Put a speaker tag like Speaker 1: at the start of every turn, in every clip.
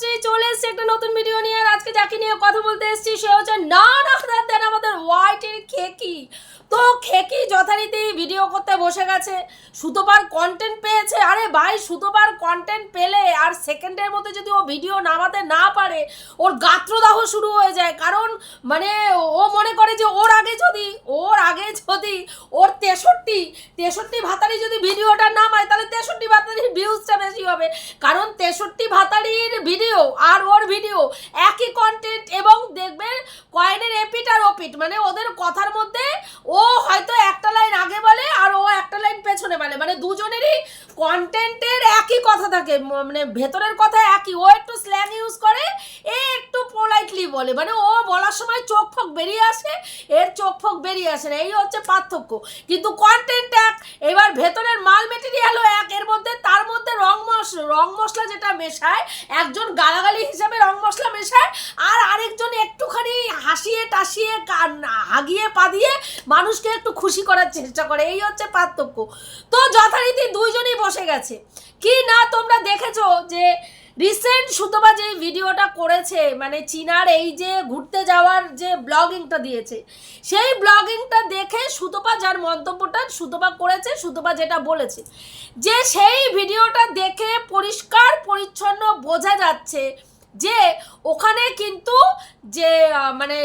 Speaker 1: তনুশ্রী চলে এসেছে একটা নতুন ভিডিও নিয়ে। আর আজকে যাকে নিয়ে কথা বলতে এসেছি, সে হচ্ছে না না আমাদের হোয়াইটের খেকি। তো খেকি যথারীতি ভিডিও করতে বসে গেছে? সুতোবার কন্টেন্ট পেয়েছে? আরে ভাই সুতোবার কন্টেন্ট পেলে আর সেকেন্ডের মধ্যে যদি ও ভিডিও নামাতে না পারে, ওর গাত্রদাহ শুরু হয়ে যায়। কারণ মানে ও মনে করে যে ওর আগে যদি, ওর আগে যদি ওর তেষট্টি তেষট্টি ভাতারি যদি ভিডিওটা নামায়, তাহলে তেষট্টি ভাতারির ভিউজটা বেশি হবে। কারণ তেষট্টি ভাতারির ভিডিও আর ওর ভিডিও একই কন্টেন্ট এবং দেখবেন কয়েনের এপিট আর ওপিট মানে ওদের কথার মধ্যে ও হয়তো একটা লাইন আগে বলে আর ও একটা লাইন পেছনে বলে। মানে দুজনেরই কন্টেন্টের একই কথা থাকে। মানে ভেতরের কথা একই। ও একটু স্ল্যাং ইউজ করে, এ একটু পোলাইটলি বলে। মানে ও বলার সময় চোখ ফোক বেরিয়ে আসে, এর চোখ ফোক বেরিয়ে আসে না। এই হচ্ছে পার্থক্য। কিন্তু কন্টেন্ট এক, এবার ভেতরের মাল মেটেরিয়ালও এক। এর মধ্যে, তার মধ্যে রং মশলা রং মশলা যেটা মেশায়, একজন গালাগালি হিসাবে রং মশলা মেশায় হাসিয়ে হাগিয়ে পাদিয়ে মানুষকে একটু খুশি করার চেষ্টা করে। এই হচ্ছে পার্থক্য। তো যথারীতি দুইজনই বসে গেছে। কি না তোমরা দেখেছ যে রিসেন্ট সুতবা যে ভিডিওটা করেছে মানে চীনার এই যে ঘুরতে যাওয়ার যে ব্লগিংটা দিয়েছে, সেই ব্লগিংটা দেখে সুতপা যার মন্তব্যটা সুতপা করেছে, সুতপা যেটা বলেছে, যে সেই ভিডিওটা দেখে পরিষ্কার, পরিচ্ছন্ন বোঝা যাচ্ছে যে ওখানে কিন্তু যে মানে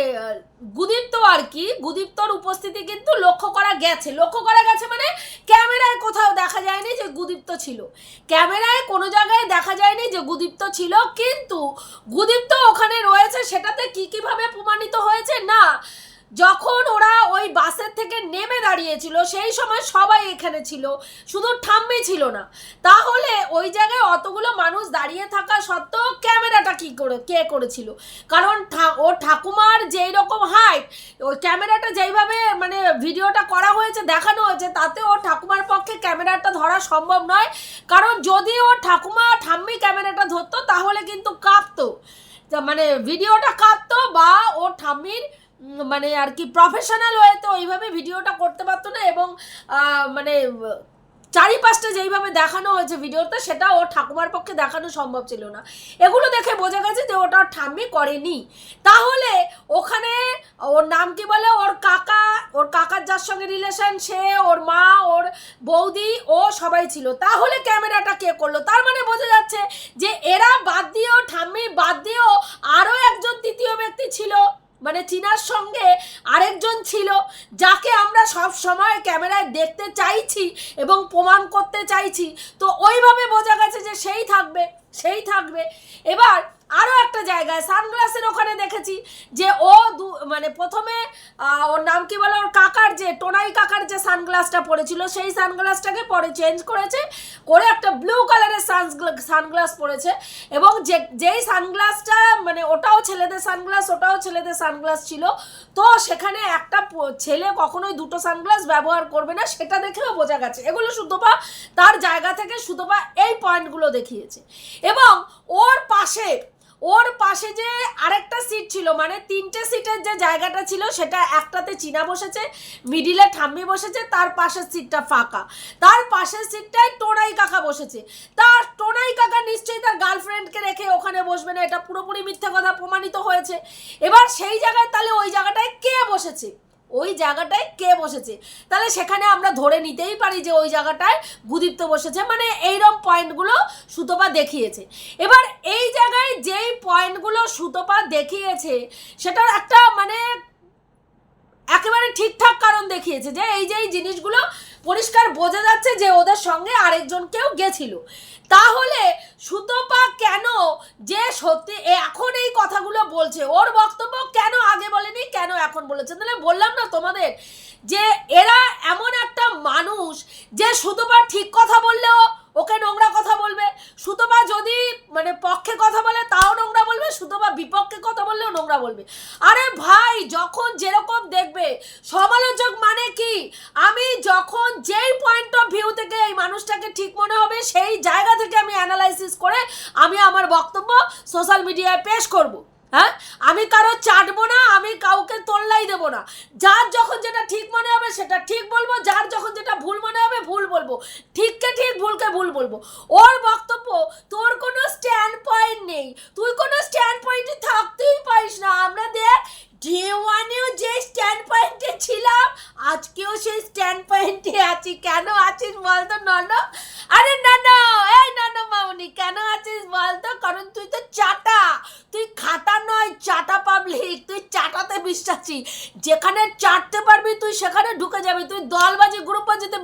Speaker 1: গুদীপ্ত আর কি, গুদীপ্তর উপস্থিতি কিন্তু লক্ষ্য করা গেছে। লক্ষ্য করা গেছে মানে ক্যামেরায় কোথাও দেখা যায়নি যে গুদীপ্ত ছিল। ক্যামেরায় কোনো জায়গায় দেখা যায়নি যে গুদীপ্ত ছিল, কিন্তু গুদীপ্ত ওখানে রয়েছে, সেটাতে কী কীভাবে প্রমাণিত হয়েছে? না। যখন ওরা ওই বাসের থেকে নেমে দাঁড়িয়েছিল, সেই সময় সবাই এখানে ছিল, শুধু ঠাম্মি ছিল না। তাহলে ওই জায়গায় অতগুলো মানুষ দাঁড়িয়ে থাকা সত্ত্বেও ক্যামেরাটা কি করে, কে করেছিল? কারণ ওর ঠাকুমার যেই রকম হাইট ওই ক্যামেরাটা যেইভাবে মানে ভিডিওটা করা হয়েছে, দেখানো হয়েছে, তাতে ও ঠাকুমার পক্ষে ক্যামেরাটা ধরা সম্ভব নয়। কারণ যদি ও ঠাকুমা, ঠাম্মি ক্যামেরাটা ধরতো, তাহলে কিন্তু কাঁপতো। মানে ভিডিওটা কাঁপতো বা ও ঠাম্মির মানে আর কি প্রফেশনাল ওয়েতে ওইভাবে ভিডিওটা করতে পারতো না এবং মানে চারিপাশটা যেইভাবে দেখানো হয়েছে ভিডিওতে, সেটা ওর ঠাকুমার পক্ষে দেখানো সম্ভব ছিল না। এগুলো দেখে বোঝা গেছে যে ওটা ঠাম্মি করেনি। তাহলে ওখানে ওর নাম কি বলে? ওর কাকা, ওর কাকার যার সঙ্গে রিলেশন সে, ওর মা, ওর বৌদি, ও সবাই ছিল। তাহলে ক্যামেরাটা কে করল? তার মানে বোঝা যাচ্ছে যে এরা বাদ দিয়েও, ঠাম্মি বাদ দিয়েও আরও একজন তৃতীয় ব্যক্তি ছিল। মানে চীনার সঙ্গে আরেকজন ছিল, যাকে আমরা সব সময় ক্যামেরায় দেখতে চাইছি এবং প্রমাণ করতে চাইছি। তো ওইভাবে বোঝা গেছে যে সেই থাকবে সেই থাকবে। এবার আরও একটা জায়গায় সানগ্লাসের ওখানে দেখেছি যে ও দু মানে প্রথমে ওর নাম কি বলে, ওর কাকার যে, টোনাই কাকার যে সানগ্লাসটা পরেছিল, সেই সানগ্লাসটাকে পরে চেঞ্জ করেছে, করে একটা ব্লু কালারের সানগ্লাস পরেছে এবং যে, যেই সানগ্লাসটা মানে ওটাও ছেলেদের সানগ্লাস ওটাও ছেলেদের সানগ্লাস ছিল, তো সেখানে একটা ছেলে কখনোই দুটো সানগ্লাস ব্যবহার করবে না, সেটা দেখেও বোঝা গেছে। এগুলো সুতপা তার জায়গা থেকে সুতপা এই পয়েন্টগুলো দেখিয়েছে। এবং ওর পাশে ওর পাশে যে আরেকটা সিট ছিল মানে তিনটে সিটের যে জায়গাটা ছিল, সেটা একটাতে চীনা বসেছে মিডিলে ঠাম্মি বসেছে, তার পাশের সিটটা ফাঁকা। তার পাশের সিটটায় টোনাই কাকা বসেছে। তার টোনাই কাকা নিশ্চয়ই তার গার্লফ্রেন্ডকে রেখে ওখানে বসবে না, এটা পুরোপুরি মিথ্যা কথা প্রমাণিত হয়েছে। এবার সেই জায়গায়, তাহলে ওই জায়গাটায় কে বসেছে? ওই জায়গাটায় কে বসেছে? তাহলে সেখানে আমরা ধরে নিতেই পারি যে ওই জায়গাটায় গুদীপ্ত বসেছে। মানে এইরকম পয়েন্টগুলো সুতপা দেখিয়েছে। এবার এই জায়গায় যেই পয়েন্টগুলো সুতপা দেখিয়েছে, সেটার একটা মানে একেবারে ঠিকঠাক কারণ দেখিয়েছে যে এই যে এই জিনিসগুলো পরিষ্কার বোঝা যাচ্ছে যে ওদের সঙ্গে আরেকজন কেউ গেছিল। তাহলে সুতপা কেন যে সত্যি এখন এই কথাগুলো বলছে? ওর বক্তব্য কেন আগে বলেনি? কেন এখন বলেছে? তাহলে বললাম না তোমাদের যে এরা এমন একটা মানুষ যে সুতপা ঠিক কথা বললেও ওকে নোংরা কথা বলবে সুতপা যদি মানে পক্ষে কথা বলে তাও নোংরা বলবে সুতপা বিপক্ষে কথা বললেও নোংরা বলবে। আরে ভাই, যখন যেরকম দেখবে, সমালোচক মানে কি? আমি যখন যেই পয়েন্ট অফ ভিউ থেকে এই মানুষটাকে ঠিক মনে হবে, সেই জায়গা থেকে আমি অ্যানালাইসিস করে আমি আমার বক্তব্য সোশ্যাল মিডিয়ায় পেশ করব। হ্যাঁ? আমি কারও চাটবো না, আমি কাউকে তোল্লাই দেবো না। যার যখন যেটা ঠিক মনে হবে, সেটা ঠিক বলব। যার যখন যেটা ভুল মনে হবে, ভুল বলব। ঠিককে ঠিক, ভুলকে ভুল বলব। ওর বক্তব্য, তোর কোনো স্ট্যান্ড পয়েন্ট নেই। তুই কোনো স্ট্যান্ড পয়েন্টে থাকতেই পারিস না। আমরা দেখ ডে ওয়ানেও যে স্ট্যান্ড পয়েন্টে ছিলাম, আজকেও সেই স্ট্যান্ড পয়েন্টে আছি। কেন আছিস বলতো নন আরে না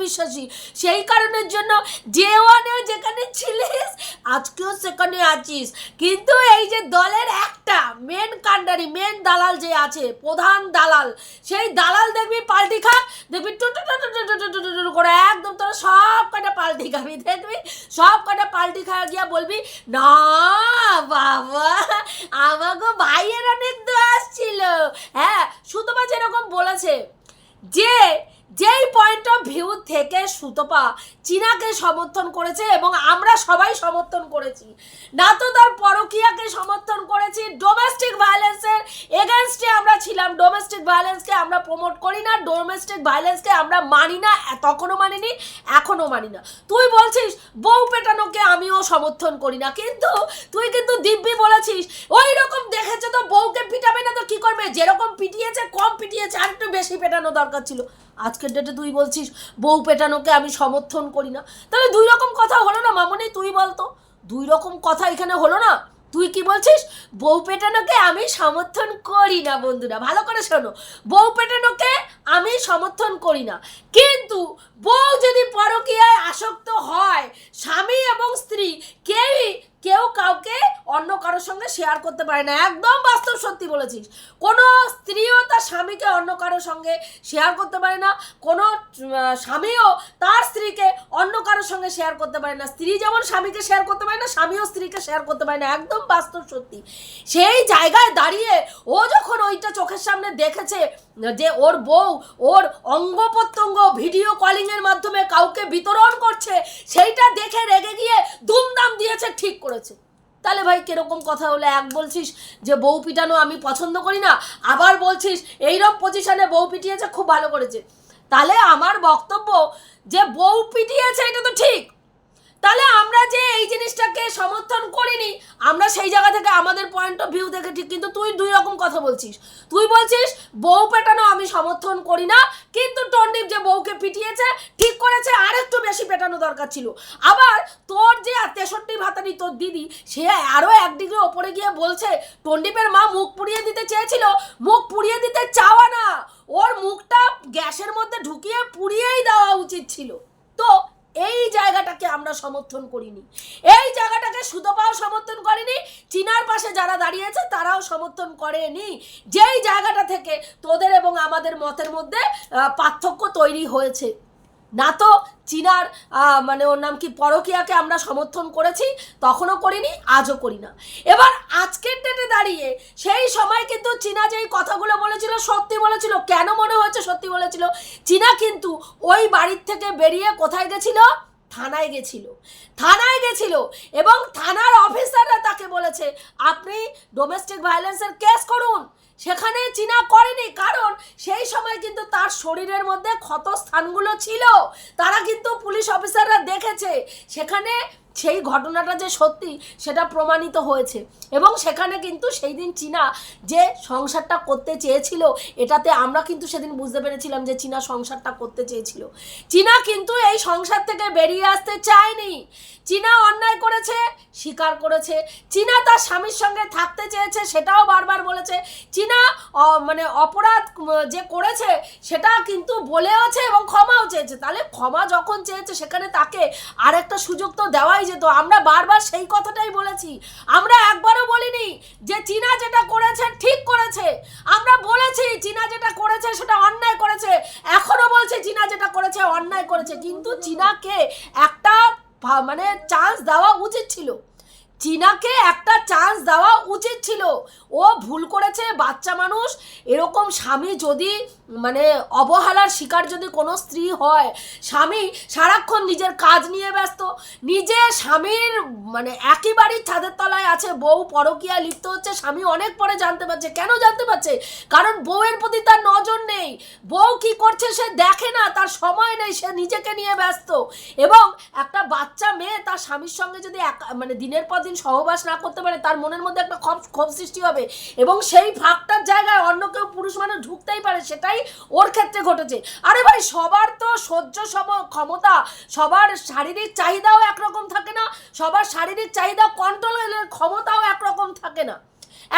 Speaker 1: বিশ্বাসী সেই কারণের জন্য যে ওয়ানে যেখানে ছিলিস, আজকেও সেখানে আছিস। কিন্তু এই যে দলের একটা মেন কান্ডারি মেন দালাল যে আছে, প্রধান দালাল, সেই দালাল দেখবি পাল্টি খাক দেখবি টুটু টুটু টুটু টুটু করে একদম তোরা সব কটা পাল্টি খাবি দেখবি? সব কটা পাল্টি খাওয়া গিয়া বলবি, না বাবা আমাকে ভাইয়ের অনেক দোষ ছিল। হ্যাঁ সুতমা যেরকম বলেছে যে যেই পয়েন্ট অফ ভিউ থেকে সুতপা চীনাকে সমর্থন করেছে এবং আমরা সবাই সমর্থন করেছি, না তো তার পরকীয়াকে সমর্থন করেছি ডোমেস্টিক ভায়োলেন্সের এগেনস্টে আমরা ছিলাম ডোমেস্টিক ভায়োলেন্সকে আমরা প্রমোট করি না ডোমেস্টিক ভায়োলেন্সকে আমরা মানি না, তখনও মানিনি, এখনও মানি না। তুই বলছিস, বউ পেটানোকে আমিও সমর্থন করি না, কিন্তু তুই কিন্তু দিব্যি বলেছিস ওই রকম দেখেছে তো বউকে পিটাবে না তো কি করবে? যেরকম পিটিয়েছে, কম পিটিয়েছে আর একটু বেশি পেটানো দরকার ছিল। আজকের ডেটে তুই বলছিস, বউ পেটানোকে আমি সমর্থন করি না। তাহলে দুই রকম কথা হলো না মামনি, তুই বলতো? দুই রকম কথা এখানে হলো না? তুই কি বলছিস? বউ পেটানোকে আমি সমর্থন করি না বন্ধুরা, ভালো করে শোনো। বউ পেটানোকে আমি সমর্থন করি না। কিন্তু বউ যদি পরকীয়ায় আসক্ত হয়, স্বামী এবং স্ত্রী, কেউই কেউ কাউকে অন্য কারোর সঙ্গে শেয়ার করতে পারে না। একদম বাস্তব সত্যি বলেছিস। কোনো স্ত্রীও তার স্বামীকে অন্য কারোর সঙ্গে শেয়ার করতে পারে না। কোনো স্বামীও তার স্ত্রীকে অন্য কারোর সঙ্গে শেয়ার করতে পারে না। স্ত্রী যেমন স্বামীকে শেয়ার করতে পারে না, স্বামীও স্ত্রীকে শেয়ার করতে পারে না। একদম বাস্তব সত্যি। সেই জায়গায় দাঁড়িয়ে ও যখন ওইটা চোখের সামনে দেখেছে যে ওর বউ ওর অঙ্গ প্রত্যঙ্গ ভিডিও কলিংয়ের মাধ্যমে কাউকে বিতরণ করছে, সেইটা দেখে রেগে গিয়ে দুমদাম দিয়েছে ঠিক করেছে। তাহলে ভাই কীরকম কথা হলো? এক বলছিস যে বউ পিটানো আমি পছন্দ করি না, আবার বলছিস এইরকম পজিশনে বউ পিটিয়েছে, খুব ভালো করেছে। তাহলে আমার বক্তব্য যে বউ পিটিয়েছে, এটা তো ঠিক। তাহলে আমরা যে এই জিনিসটাকে সমর্থন করিনি, আমরা সেই জায়গা থেকে আমাদের পয়েন্ট অফ ভিউ দেখে ঠিক, কিন্তু তুই দুই রকম কথা বলছিস। তুই বলছিস, বউ পেটানো আমি সমর্থন করি না, কিন্তু টন্ডিপ যে বউকে পিটিয়েছে, ঠিক করেছে আর একটু বেশি পেটানো দরকার ছিল। আবার তোর যে তেষট্টি ভাতারি তোর দিদি, সে আরও এক ডিগ্রি ওপরে গিয়ে বলছে, টন্ডিপের মা মুখ পুড়িয়ে দিতে চেয়েছিল মুখ পুড়িয়ে দিতে চাওয়া না ওর মুখটা গ্যাসের মধ্যে ঢুকিয়ে পুড়িয়েই দেওয়া উচিত ছিল তো এই জায়গাটাকে আমরা সমর্থন করিনি। এই জায়গাটাকে সুতপাও সমর্থন করেনি। চীনার পাশে যারা দাঁড়িয়েছে, তারাও সমর্থন করেনি। যেই জায়গাটা থেকে তোদের এবং আমাদের মতের মধ্যে পার্থক্য তৈরি হয়েছে। না তো চীনার মানে ওর নাম কি, পরকিয়াকে আমরা সমর্থন করেছি, তখনও করিনি, আজও করি না। এবার আজকের ডেটে দাঁড়িয়ে, সেই সময় কিন্তু চীনা যেই কথাগুলো বলেছিল, সত্যি বলেছিল, কেন মনে হয়েছে সত্যি বলেছিল? চীনা কিন্তু ওই বাড়ির থেকে বেরিয়ে কোথায় গেছিল? থানায় গেছিল। থানায় গেছিল এবং থানার অফিসাররা তাকে বলেছে, আপনি ডোমেস্টিক ভায়োলেন্সের কেস করুন। সেখানে চীনা করেনি, কারণ সেই সময় কিন্তু তার শরীরের মধ্যে ক্ষত স্থানগুলো ছিল। তারা কিন্তু পুলিশ অফিসাররা দেখেছে। সেখানে সেই ঘটনাটা যে সত্যি সেটা প্রমাণিত হয়েছে। এবং সেখানে কিন্তু সেই দিন চীনা যে সংসারটা করতে চেয়েছিল, এটাতে আমরা কিন্তু সেদিন বুঝতে পেরেছিলাম যে চীনা সংসারটা করতে চেয়েছিল। চীনা কিন্তু এই সংসার থেকে বেরিয়ে আসতে চায়নি। চীনা অন্যায় করেছে স্বীকার করেছে। চীনা তার স্বামীর সঙ্গে থাকতে চেয়েছে, সেটাও বারবার বলেছে। চীনা মানে অপরাধ যে করেছে, সেটা কিন্তু বলেওছে এবং ক্ষমাও চেয়েছে। তাহলে ক্ষমা যখন চেয়েছে, সেখানে তাকে আরেকটা সুযোগ তো দেওয়াই যেত, আমরা বারবার সেই কথাটাই বলেছি। আমরা একবারও বলিনি যে চীনা যেটা করেছে ঠিক করেছে। আমরা বলেছি চীনা যেটা করেছে সেটা অন্যায় করেছে। এখনও বলছে চীনা যেটা করেছে অন্যায় করেছে। কিন্তু চীনাকে একটা মানে চান্স দেওয়া উচিত ছিল। চীনাকে একটা চান্স দেওয়া উচিত ছিল। ও ভুল করেছে, বাচ্চা মানুষ, এরকম স্বামী যদি মানে অবহেলার শিকার যদি কোনো স্ত্রী হয়, স্বামী সারাক্ষণ নিজের কাজ নিয়ে ব্যস্ত, নিজে স্বামীর মানে একই বাড়ির ছাদের তলায় আছে, বউ পরকিয়া লিপ্ত হচ্ছে, স্বামী অনেক পরে জানতে পারছে। কেন জানতে পারছে? কারণ বউয়ের প্রতি তার নজর নেই। বউ কি করছে সে দেখে না, তার সময় নেই, সে নিজেকে নিয়ে ব্যস্ত। এবং একটা বাচ্চা মেয়ে তার স্বামীর সঙ্গে যদি একা- মানে দিনের পর দিন সহবাস না করতে পারে, তার মনের মধ্যে একটা ক্ষোভ ক্ষোভ সৃষ্টি হবে। এবং সেই ফাঁকটার জায়গায় অন্য কেউ পুরুষ মানুষ ঢুকতেই পারে, সেটাই ওর ক্ষেত্রে ঘটেছে। আরে ভাই, সবার তো সহ্য সম, ক্ষমতা, সবার শারীরিক চাহিদাও একরকম থাকে না, সবার শারীরিক চাহিদা কন্ট্রোলের ক্ষমতাও একরকম থাকে না।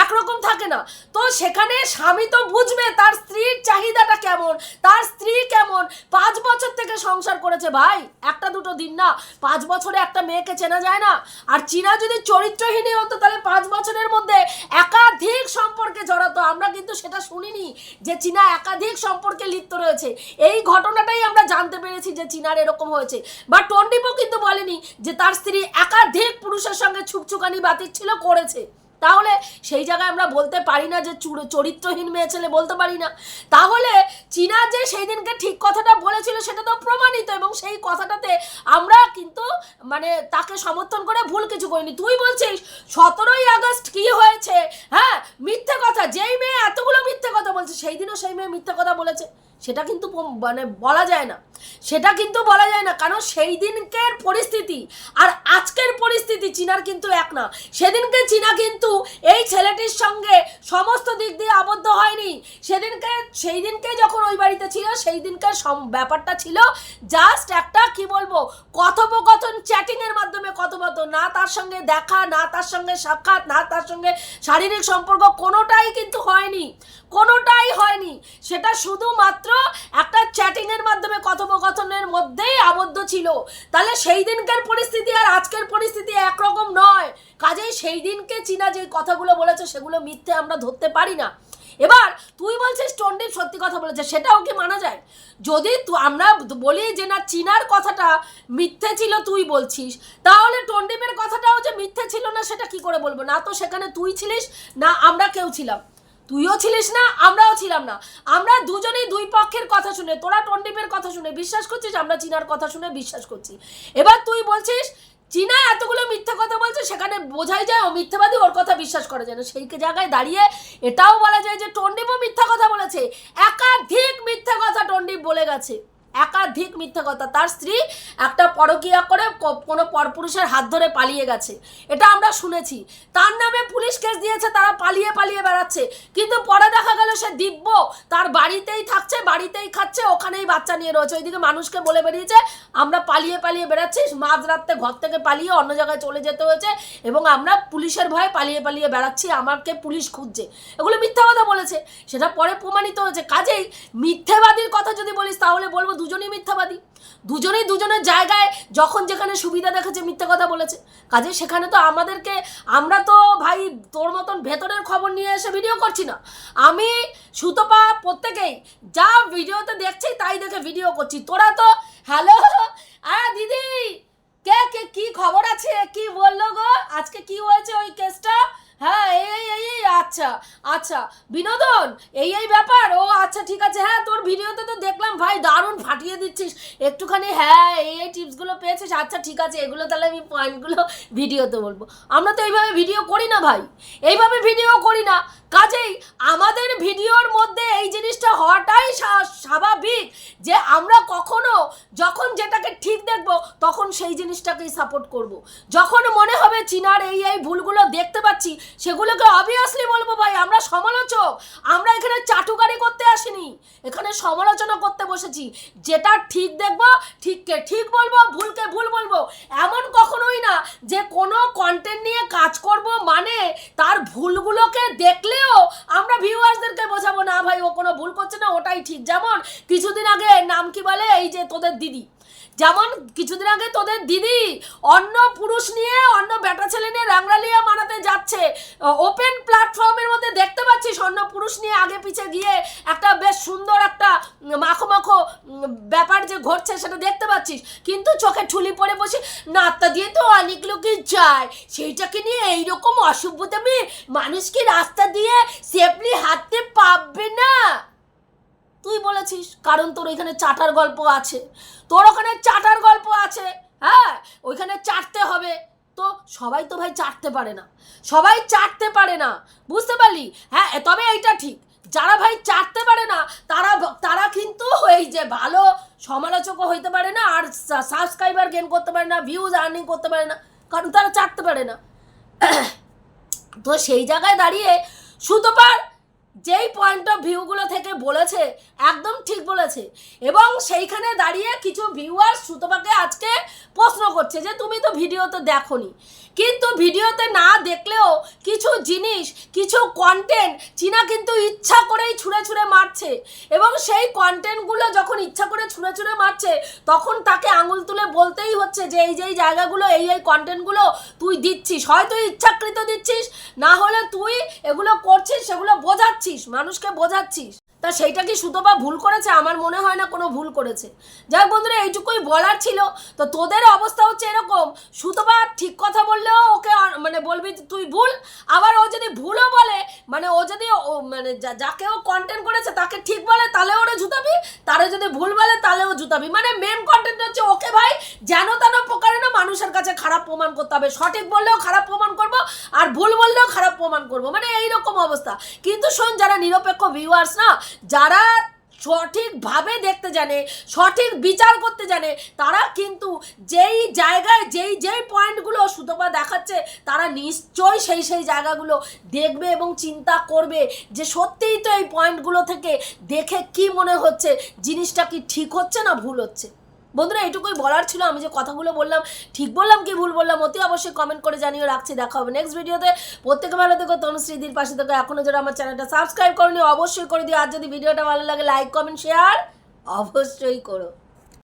Speaker 1: একরকম থাকে না। তো সেখানে স্বামী তো বুঝবে তার স্ত্রীর চাহিদাটা কেমন, তার স্ত্রী কেমন। পাঁচ বছর থেকে সংসার করেছে ভাই, একটা দুটো দিন না। পাঁচ বছরে একটা মেয়েকে চেনা যায় না। আর চীনা যদি চরিত্রহীন হতো, তাহলে পাঁচ বছরের মধ্যে একাধিক সম্পর্কে জড়াতো। আমরা কিন্তু সেটা শুনিনি যে চীনা একাধিক সম্পর্কে লিপ্ত রয়েছে। এই ঘটনাটাই আমরা জানতে পেরেছি যে চীনার এরকম হয়েছে। বা টন্ডিপও কিন্তু বলেনি যে তার স্ত্রী একাধিক পুরুষের সঙ্গে ছুকছুকানি বাতিক ছিল, করেছে। তাহলে সেই জায়গায় আমরা বলতে পারি না যে চুর- চরিত্রহীন মেয়ে ছেলে বলতে পারি না। তাহলে চীনা যে সেই দিনকে ঠিক কথাটা বলেছিল সেটা তো প্রমাণিত এবং সেই কথাটাতে আমরা কিন্তু মানে তাকে সমর্থন করে ভুল কিছু করিনি। তুই বলছিস, সতেরোই আগস্ট কি হয়েছে? হ্যাঁ মিথ্যে কথা, যেই মেয়ে এতগুলো মিথ্যে কথা বলছে, সেই দিনও সেই মেয়ে মিথ্যে কথা বলেছে। সেটা কিন্তু মানে বলা যায় না। সেটা কিন্তু বলা যায় না, কারণ সেই দিনকের পরিস্থিতি আর আজকের পরিস্থিতি চীনার কিন্তু এক না। সেদিনকে চীনা কিন্তু এই ছেলেটির সঙ্গে সমস্ত দিক দিয়ে আবদ্ধ হয়নি। সেদিনকে সেই দিনকে যখন ওই বাড়িতে ছিল সেই দিনকে সম- ব্যাপারটা ছিল জাস্ট একটা, কি বলব, কথোপকথন চ্যাটিং এর মাধ্যমে কথোপকথন না তার সঙ্গে দেখা, না তার সঙ্গে সাক্ষাৎ, না তার সঙ্গে শারীরিক সম্পর্ক কোনোটাই কিন্তু হয়নি, কোনোটাই হয়নি। সেটা শুধুমাত্র একটা চ্যাটিংয়ের মাধ্যমে, কথোপকথনের মধ্যেই আবদ্ধ ছিল। তাহলে সেই দিনকার পরিস্থিতি আর আজকের পরিস্থিতি একরকম নয়। কাজেই সেই দিনকে চীনা যে কথাগুলো বলেছে, সেগুলো মিথ্যে আমরা ধরতে পারি না। এবার তুই বলছিস টন্ডিপ সত্যি কথা বলেছে, সেটাও কি মানা যায়? যদি আমরা বলি যে না, চীনার কথাটা মিথ্যে ছিল তুই বলছিস, তাহলে টন্ডিপের কথাটাও যে মিথ্যে ছিল না, সেটা কি করে বলব? না তো সেখানে তুই ছিলিস, না আমরা কেউ ছিলাম। তুইও ছিলিস না, আমরাও ছিলাম না। আমরা দুজনেই দুই পক্ষের কথা শুনে, তোরা টন্ডিপের কথা শুনে বিশ্বাস করছিস, আমরা চীনার কথা শুনে বিশ্বাস করছি। এবার তুই বলছিস চীনা এতগুলো মিথ্যা কথা বলছে, সেখানে বোঝাই যায় ও মিথ্যাবাদী, ওর কথা বিশ্বাস করা যায় না সেই জায়গায় দাঁড়িয়ে এটাও বলা যায় যে টন্ডিপও মিথ্যা কথা বলেছে। একাধিক মিথ্যা কথা টন্ডিপ বলে গেছে। একাধিক মিথ্যা কথা। তার স্ত্রী একটা পরকিয়া করে কোনো পরপুরুষের হাত ধরে পালিয়ে গেছে। এটা আমরা শুনেছি। তার নামে পুলিশ কেস দিয়েছে, তারা পালিয়ে পালিয়ে বেড়াচ্ছে। কিন্তু পরে দেখা গেল সে দিব্য। তার বাড়িতেই থাকছে, বাড়িতেই খাচ্ছে, ওখানেই বাচ্চা নিয়ে রয়েছে। ওইদিকে মানুষকে বলে বেরিয়েছে, আমরা পালিয়ে পালিয়ে বেড়াচ্ছি মাঝ রাত্রে ঘর থেকে পালিয়ে অন্য জায়গায় চলে যেতে হয়েছে এবং আমরা পুলিশের ভয়ে পালিয়ে পালিয়ে বেড়াচ্ছি, আমাকে পুলিশ খুঁজছে। এগুলো মিথ্যা কথা বলেছে। সেটা পরে প্রমাণিত হয়েছে। কাজেই মিথ্যেবাদীর কথা যদি বলিস, তাহলে বলব দুজনেই মিথ্যাবাদী। দুজনেই দুজনের জায়গায় যখন যেখানে সুবিধা দেখেছে, মিথ্যা কথা বলেছে। কাজে সেখানে তো আমাদেরকে, আমরা তো ভাই তোর মতন ভেতরের খবর নিয়ে এসে ভিডিও করছি না। আমি, সুতপা, প্রত্যেকেই যা ভিডিওতে দেখছি তাই দেখে ভিডিও করছি। তোরা তো হ্যালো হ্যাঁ দিদি, কে কে, কি খবর আছে? কি বলল গো? আজকে কি হয়েছে ওই কেসটা হ্যাঁ এই এই এই এই আচ্ছা আচ্ছা বিনোদন, এই এই ব্যাপার, ও আচ্ছা ঠিক আছে হ্যাঁ তোর ভিডিওতে তো দেখলাম, ভাই, দারুণ ফাটিয়ে দিচ্ছিস, একটুখানি হ্যাঁ এই এই টিপসগুলো পেয়েছিস আচ্ছা ঠিক আছে, এগুলো তাহলে আমি পয়েন্টগুলো ভিডিওতে বলব। আমরা তো এইভাবে ভিডিও করি না, ভাই, এইভাবে ভিডিও করি না, কাজেই আমাদের ভিডিওর মধ্যে এই জিনিসটা হওয়াটাই স্বা- স্বাভাবিক যে আমরা কখনো যখন যেটাকে ঠিক দেখব, তখন সেই জিনিসটাকেই সাপোর্ট করব। যখন মনে হবে, চীনার এই এই ভুলগুলো দেখতে পাচ্ছি, সেগুলোকে অবভিয়াসলি বলব ভাই, আমরা সমালোচক। আমরা এখানে চাটুকারি করতে আসিনি। এখানে সমালোচনা করতে বসেছি। যেটা ঠিক দেখব, ঠিককে ঠিক বলব, ভুলকে ভুল বলব, এমন কখনোই না যে কোনো কন্টেন্ট নিয়ে কাজ করব মানে তার ভুলগুলোকে দেখলেও আমরা ভিউয়ার্সদেরকে বোঝাবো না ভাই ও কোনো ভুল করছে না, ওটাই ঠিক। যেমন কিছুদিন আগে নাম কি বলে? এই যে তোদের দিদি। যেমন কিছুদিন আগে তোদের দিদি অন্য পুরুষ নিয়ে অন্য বেটা ছেলে নিয়ে রাংরালিয়া মানাতে যাচ্ছে। ওপেন প্ল্যাটফর্মের মধ্যে দেখতে পাচ্ছিস, অন্য পুরুষ নিয়ে আগে পিছে গিয়ে একটা বেশ সুন্দর একটা মাখো মাখো ব্যাপার যে ঘটছে সেটা দেখতে পাচ্ছিস। কিন্তু চোখে ঠুলি পড়ে বসে নাত্তা দিয়ে তো অনেক লোকই যায়। সেইটাকে নিয়ে এইরকম অসভ্যতামি মানুষ কি রাস্তা দিয়ে সেফলি হাঁটতে পারবে না? বলেছিস কারণ তোর ওইখানে চাটার গল্প আছে। তোর ওখানে চাটার গল্প আছে। হ্যাঁ? ওইখানে চাটতে হবে। তো সবাই তো ভাই চাটতে পারে না। সবাই চাটতে পারে না। বুঝতে পারলি? হ্যাঁ তবে এইটা ঠিক। যারা ভাই চাটতে পারে না, তারা তারা কিন্তু এই যে ভালো সমালোচকও হইতে পারে না আর সাবস্ক্রাইবার গেন করতে পারে না ভিউজ আর্নিং করতে পারে না। কারণ তারা চাটতে পারে না। তো সেই জায়গায় দাঁড়িয়ে সুতোপার যেই পয়েন্ট অফ ভিউগুলো থেকে বলেছে, একদম ঠিক বলেছে। এবং সেইখানে দাঁড়িয়ে কিছু ভিউয়ার সুতোপাকে আজকে প্রশ্ন করছে যে, তুমি তো ভিডিওতে দেখোনি। কিন্তু ভিডিওতে না দেখলেও কিছু জিনিস, কিছু কন্টেন্ট চীনা কিন্তু ইচ্ছা করেই ছুঁড়ে ছুঁড়ে মারছে। এবং সেই কন্টেন্টগুলো যখন ইচ্ছা করে ছুঁড়ে ছুঁড়ে মারছে, তখন তাকে আঙুল তুলে বলতেই হচ্ছে যে, এই যে এই জায়গাগুলো, এই এই কন্টেন্টগুলো তুই দিচ্ছিস। হয়তো ইচ্ছাকৃত দিচ্ছিস, না হলে তুই এগুলো করছিস, সেগুলো বোঝাচ্ছিস। মানুষকে বোঝাচ্ছিস? তা সেইটা কি সুতপা ভুল করেছে? আমার মনে হয় না কোনো ভুল করেছে। যাই বন্ধুরা, এইটুকুই বলার ছিল। তো তোদের অবস্থা হচ্ছে এরকম। সুতপা ঠিক কথা বললেও ওকে মানে বলবি তুই ভুল। আবার ও যদি ভুলও বলে মানে ও যদি মানে যাকে ও কন্টেন্ট করেছে তাকে ঠিক বলে, তাহলে ওরা জুতাবি। তারে যদি ভুল বলে তাহলেও জুতাবি। মানে মেন কন্টেন্ট হচ্ছে ওকে ভাই, যেন তেন প্রকারে না মানুষের কাছে খারাপ প্রমাণ করতে হবে। সঠিক বললেও খারাপ প্রমাণ করব, আর ভুল বললেও খারাপ প্রমাণ করব। মানে এইরকম অবস্থা। কিন্তু শোন, যারা নিরপেক্ষ ভিউয়ার্স না যারা সঠিকভাবে দেখতে জানে, সঠিক বিচার করতে জানে, তারা কিন্তু যেই জায়গায়, যেই যেই পয়েন্টগুলো সুতপা দেখাচ্ছে, তারা নিশ্চয়ই সেই সেই জায়গাগুলো দেখবে এবং চিন্তা করবে যে সত্যিই তো এই পয়েন্টগুলো থেকে দেখে কি মনে হচ্ছে, জিনিসটা কি ঠিক হচ্ছে না ভুল হচ্ছে। বন্ধুরা এটুকুই বলার ছিল। আমি যে কথাগুলো বললাম, ঠিক বললাম কি ভুল বললাম, অতি অবশ্যই কমেন্ট করে জানিয়ে রাখছি, দেখা হবে নেক্সট ভিডিওতে প্রত্যেকে ভালো থেকো, তনুশ্রীদির পাশে থেকে। এখনও যারা আমার চ্যানেলটা সাবস্ক্রাইব করনি, অবশ্যই করে দিও। আর যদি ভিডিওটা ভালো লাগে লাইক কমেন্ট শেয়ার অবশ্যই করো।